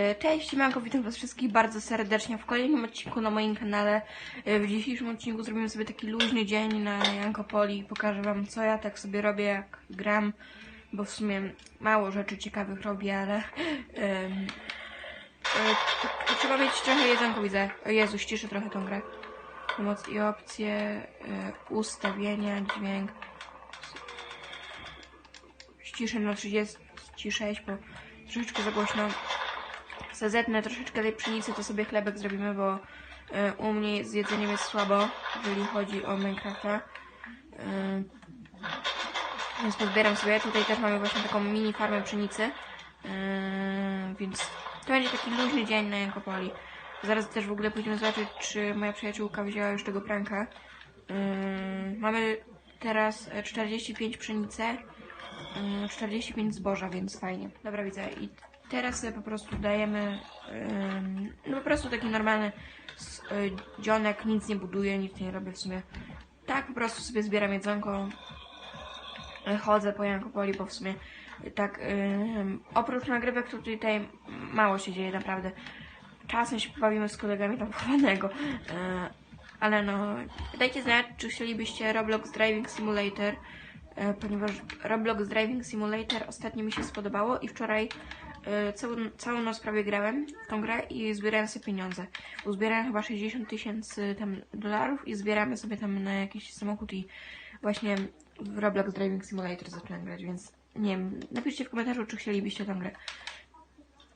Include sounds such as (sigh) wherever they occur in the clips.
E, Cześć, Manko, witam Was wszystkich bardzo serdecznie w kolejnym odcinku na moim kanale. E, W dzisiejszym odcinku zrobimy sobie taki luźny dzień na Jankopoli i pokażę Wam, co ja tak sobie robię, jak gram, bo w sumie mało rzeczy ciekawych robię, ale e, trzeba mieć trochę jedzonko, widzę. O Jezu, ściszę trochę tą grę. Pomoc i opcje, ustawienia, dźwięk. Ściszę na 36, bo troszeczkę za głośno zazetnę troszeczkę tej pszenicy, to sobie chlebek zrobimy, bo e, u mnie z jedzeniem jest słabo, jeżeli chodzi o Minecrafta. E, więc pozbieram sobie. Tutaj też mamy właśnie taką mini farmę pszenicy. E, więc to będzie taki luźny dzień na Jankopoli. Zaraz też w ogóle pójdziemy zobaczyć, czy moja przyjaciółka wzięła już tego pranka. Mamy teraz e, 45 pszenicy. Mm, 45 zboża, więc fajnie. Dobra, widzę. I teraz sobie po prostu dajemy no po prostu taki normalny y, dzionek, nic nie buduję, nic nie robię w sumie. Tak po prostu sobie zbieram jedzonko, y, chodzę po Jankopoli, bo w sumie tak oprócz nagrywek to tutaj mało się dzieje naprawdę. Czasem się pobawimy z kolegami tam (laughs) chowanego. Y, ale no, dajcie znać, czy chcielibyście Roblox Driving Simulator, e, ponieważ Roblox Driving Simulator ostatnio mi się spodobało i wczoraj e, całą, całą noc prawie grałem w tą grę i zbierałem sobie pieniądze. Uzbierałem chyba 60 tysięcy tam dolarów i zbieramy sobie tam na jakiś samochód i właśnie w Roblox Driving Simulator zacząłem grać, więc nie wiem, napiszcie w komentarzu, czy chcielibyście tą grę.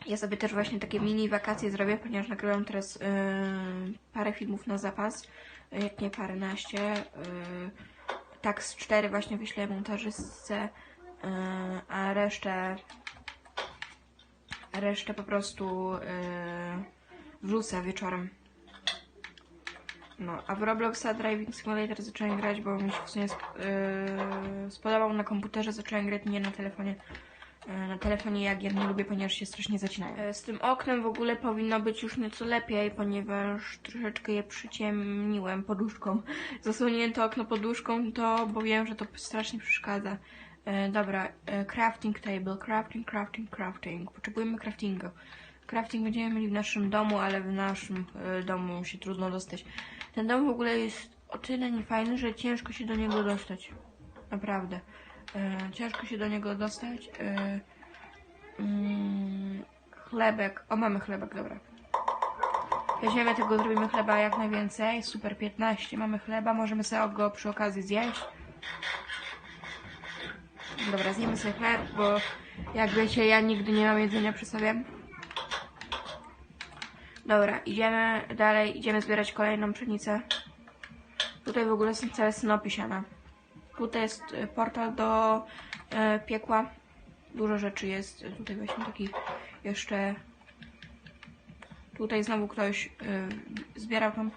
Ja sobie też właśnie takie mini wakacje zrobię, ponieważ nagrywam teraz yy, parę filmów na zapas, yy, jak nie paręnaście. Yy, tak z cztery właśnie wyślę montażystce, yy, a resztę resztę po prostu yy, wrzucę wieczorem. No, a w Robloxa Driving Simulator zacząłem grać, bo mi się w sumie sp- yy, spodobał na komputerze, zacząłem grać nie na telefonie. E, Na telefonie ja gier nie lubię, ponieważ się strasznie zacinają. E, Z tym oknem w ogóle powinno być już nieco lepiej, ponieważ troszeczkę je przyciemniłem poduszką. (laughs) Zasłoniłem to okno poduszką, to bo wiem, że to strasznie przeszkadza. E, dobra, e, crafting table, crafting, crafting, crafting. Potrzebujemy craftingu. Crafting będziemy mieli w naszym domu, ale w naszym e, domu się trudno dostać. Ten dom w ogóle jest o tyle niefajny, że ciężko się do niego dostać. Naprawdę. E, ciężko się do niego dostać. E, mm, chlebek. O, mamy chlebek, dobra. Weźmiemy tego, zrobimy chleba jak najwięcej. Super 15. Mamy chleba, możemy sobie go przy okazji zjeść. Dobra, zjemy sobie chleb, bo jak wiecie, ja nigdy nie mam jedzenia przy sobie. Dobra, idziemy dalej, idziemy zbierać kolejną pszenicę. Tutaj w ogóle są całe snopy siana. Tutaj jest e, portal do e, piekła. Dużo rzeczy jest. Tutaj właśnie taki jeszcze. Tutaj znowu ktoś e, zbierał tą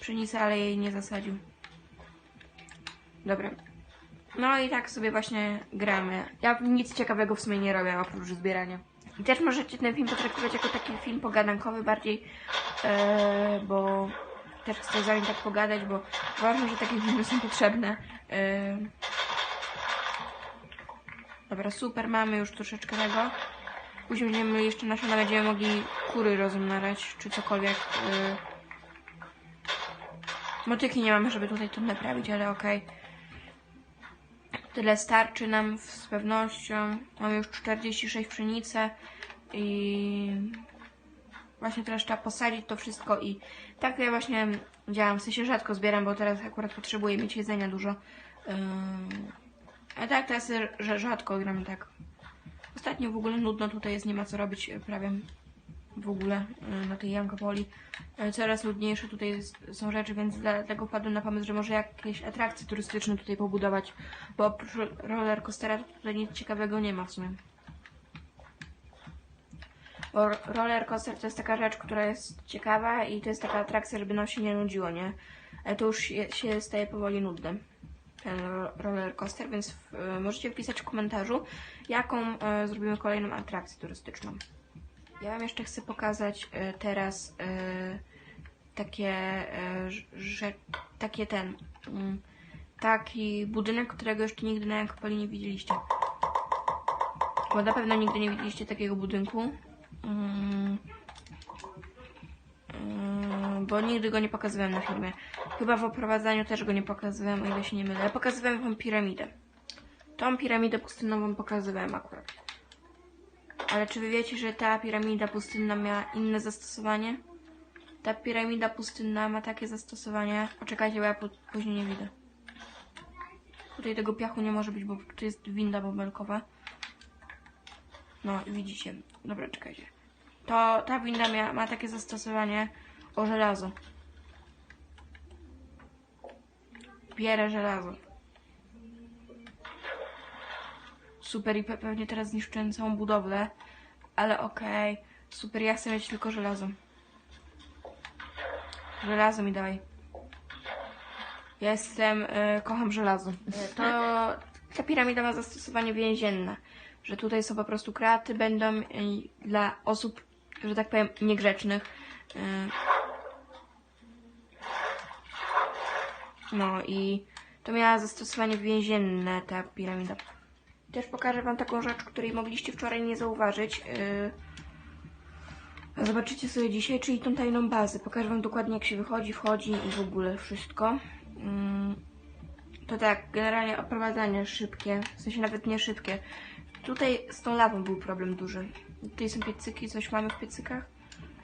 pszenicę, ale jej nie zasadził. Dobra. No i tak sobie właśnie gramy. Ja nic ciekawego w sumie nie robię oprócz zbierania. I też możecie ten film potraktować jako taki film pogadankowy bardziej, e, bo też chcę z wami tak pogadać, bo uważam, że takie filmy są potrzebne. E, dobra, super, mamy już troszeczkę tego. Później będziemy jeszcze nasiona, będziemy mogli kury rozmnażać, czy cokolwiek. E, motyki nie mamy, żeby tutaj to naprawić, ale okej. Tyle starczy nam z pewnością. Mamy już 46 pszenicy i właśnie teraz trzeba posadzić to wszystko i tak ja właśnie działam. W sensie rzadko zbieram, bo teraz akurat potrzebuję mieć jedzenia dużo. Yy, a tak teraz rzadko gram tak. Ostatnio w ogóle nudno tutaj jest, nie ma co robić prawie w ogóle yy, na tej Jankopoli. Yy, Coraz nudniejsze tutaj są rzeczy, więc dlatego wpadłem na pomysł, że może jakieś atrakcje turystyczne tutaj pobudować, bo oprócz roller coastera to tutaj nic ciekawego nie ma w sumie. Bo roller coaster to jest taka rzecz, która jest ciekawa i to jest taka atrakcja, żeby nam się nie nudziło, nie? Ale to już się, staje powoli nudne. Ten ro- roller coaster, więc możecie wpisać w komentarzu, jaką e, zrobimy kolejną atrakcję turystyczną. Ja Wam jeszcze chcę pokazać e, teraz e, takie, e, że takie ten, mm, taki budynek, którego jeszcze nigdy na Jankopoli nie widzieliście. Bo na pewno nigdy nie widzieliście takiego budynku. Mm, bo nigdy go nie pokazywałem na filmie. Chyba w oprowadzaniu też go nie pokazywałem, o ile się nie mylę. Ja pokazywałem wam piramidę. Tą piramidę pustynną pokazywałem akurat. Ale czy wy wiecie, że ta piramida pustynna miała inne zastosowanie? Ta piramida pustynna ma takie zastosowanie. Poczekajcie, bo ja później nie widzę. Tutaj tego piachu nie może być, bo tu jest winda bąbelkowa. No, widzicie. Dobra, czekajcie. To ta winda mia, ma takie zastosowanie o żelazo. Bierę żelazo. Super i pe- pewnie teraz zniszczyłem całą budowlę. Ale okej. Super, ja chcę mieć tylko żelazo. Żelazo mi daj. Ja jestem, y, kocham żelazo. Y, To (laughs) ta piramida ma zastosowanie więzienne. Że tutaj są po prostu kraty, będą y, dla osób, że tak powiem, niegrzecznych. Y, No i to miała zastosowanie więzienne ta piramida. Też pokażę wam taką rzecz, której mogliście wczoraj nie zauważyć. Yy, Zobaczycie sobie dzisiaj, czyli tą tajną bazę. Pokażę wam dokładnie jak się wychodzi, wchodzi i w ogóle wszystko. Mm, To tak, generalnie oprowadzanie szybkie, w sensie nawet nie szybkie. Tutaj z tą lawą był problem duży. Tutaj są piecyki, coś mamy w piecykach?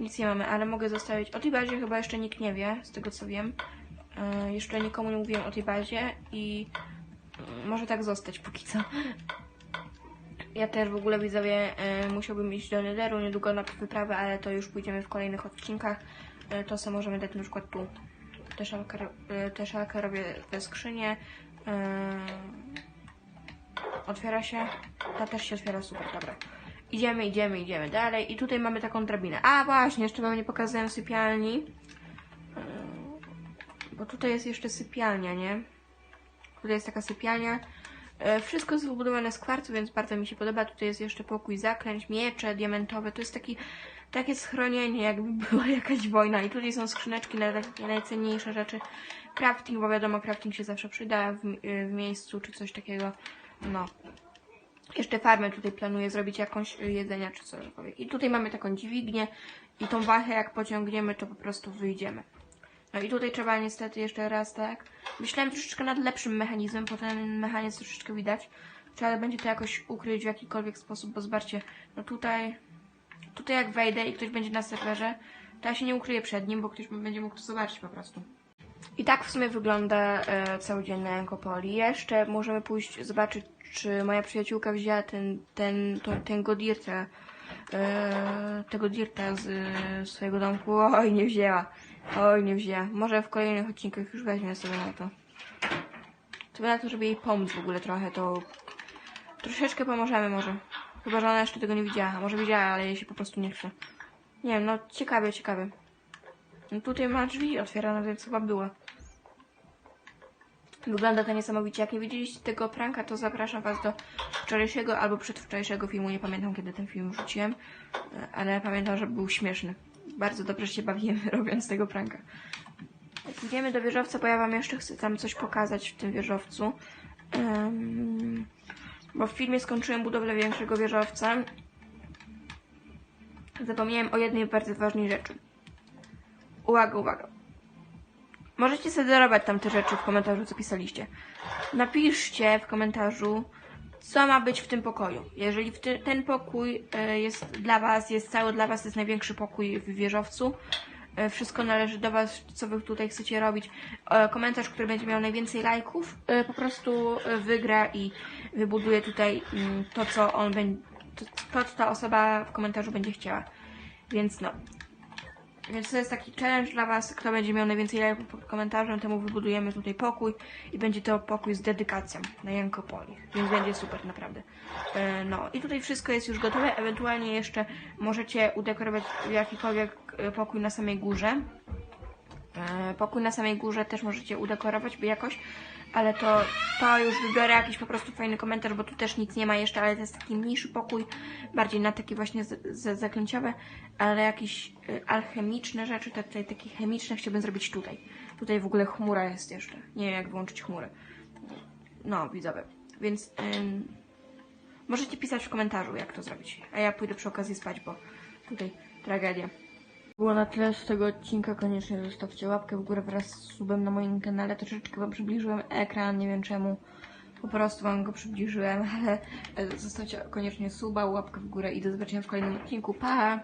Nic nie mamy, ale mogę zostawić. O tej bazie chyba jeszcze nikt nie wie, z tego co wiem. Yy, Jeszcze nikomu nie mówiłem o tej bazie i może tak zostać póki co. Ja też w ogóle widzowie e, musiałbym iść do Netheru niedługo na wyprawę, ale to już pójdziemy w kolejnych odcinkach. E, to sobie możemy dać na przykład tu. Te szalkę, e, szalkę robię te skrzynie. E, otwiera się. Ta też się otwiera, super, dobra. Idziemy, idziemy, idziemy dalej. I tutaj mamy taką drabinę. A właśnie, jeszcze wam nie pokazałem sypialni. E, bo tutaj jest jeszcze sypialnia, nie? Tutaj jest taka sypialnia. E, Wszystko jest wybudowane z kwarcu, więc bardzo mi się podoba. Tutaj jest jeszcze pokój zaklęć, miecze diamentowe. To jest taki, takie schronienie, jakby (laughs) była jakaś wojna. I tutaj są skrzyneczki na takie najcenniejsze rzeczy. Crafting, bo wiadomo, crafting się zawsze przyda w, mi- w miejscu czy coś takiego. No. Jeszcze farmę tutaj planuję zrobić jakąś y, jedzenia czy cokolwiek. I tutaj mamy taką dźwignię i tą wachę jak pociągniemy, to po prostu wyjdziemy. No i tutaj trzeba niestety jeszcze raz, tak? Myślałem troszeczkę nad lepszym mechanizmem, bo ten mechanizm troszeczkę widać. Trzeba będzie to jakoś ukryć w jakikolwiek sposób, bo zobaczcie, no tutaj, tutaj jak wejdę i ktoś będzie na serwerze, to ja się nie ukryję przed nim, bo ktoś będzie mógł to zobaczyć po prostu. I tak w sumie wygląda e, na Jankopoli. Jeszcze możemy pójść zobaczyć, czy moja przyjaciółka wzięła ten, ten, to, ten Godirta, e, tego Dirta z e, swojego domku. Oj, nie wzięła. Oj, nie wzięła. Może w kolejnych odcinkach już weźmie sobie na to. To na to, żeby jej pomóc w ogóle trochę, to troszeczkę pomożemy może. Chyba, że ona jeszcze tego nie widziała. Może widziała, ale jej się po prostu nie chce. Nie wiem, no ciekawe, ciekawe. No tutaj ma drzwi otwierane, więc chyba była. Wygląda to niesamowicie. Jak nie widzieliście tego pranka, to zapraszam Was do wczorajszego albo przedwczorajszego filmu. Nie pamiętam, kiedy ten film wrzuciłem, e, ale pamiętam, że był śmieszny. Bardzo dobrze się bawiłem (laughs) robiąc tego pranka. Pójdziemy do wieżowca, bo ja Wam jeszcze chcę tam coś pokazać w tym wieżowcu. Bo w filmie skończyłem budowlę większego wieżowca. Zapomniałem o jednej bardzo ważnej rzeczy. Uwaga, uwaga. Możecie sobie darować tam te rzeczy w komentarzu, co pisaliście. Napiszcie w komentarzu, co ma być w tym pokoju. Jeżeli ten pokój e, jest dla Was, jest cały dla Was, jest największy pokój w wieżowcu. E, wszystko należy do Was, co Wy tutaj chcecie robić. E, komentarz, który będzie miał najwięcej lajków, po prostu wygra i wybuduje tutaj mm, to, co on będzie, to, to, co ta osoba w komentarzu będzie chciała. Więc no, więc to jest taki challenge dla Was. Kto będzie miał najwięcej lajków pod komentarzem, temu wybudujemy tutaj pokój i będzie to pokój z dedykacją na Jankopoli. Więc będzie super, naprawdę. E, No i tutaj wszystko jest już gotowe. Ewentualnie jeszcze możecie udekorować jakikolwiek e, pokój na samej górze. E, Pokój na samej górze też możecie udekorować by jakoś, ale to, to już wybiorę jakiś po prostu fajny komentarz, bo tu też nic nie ma jeszcze, ale to jest taki mniejszy pokój, bardziej na takie właśnie zaklęciowe, ale jakieś y, alchemiczne rzeczy, te, te, takie chemiczne chciałbym zrobić tutaj. Tutaj w ogóle chmura jest jeszcze. Nie wiem jak wyłączyć chmurę. No, widzowie. Więc ym, możecie pisać w komentarzu, jak to zrobić. A ja pójdę przy okazji spać, bo tutaj tragedia. Było na tyle z tego odcinka, koniecznie zostawcie łapkę w górę wraz z subem na moim kanale. Troszeczkę Wam przybliżyłem ekran, nie wiem czemu. Po prostu Wam go przybliżyłem, (laughs) ale zostawcie koniecznie suba, łapkę w górę i do zobaczenia w kolejnym odcinku. Pa!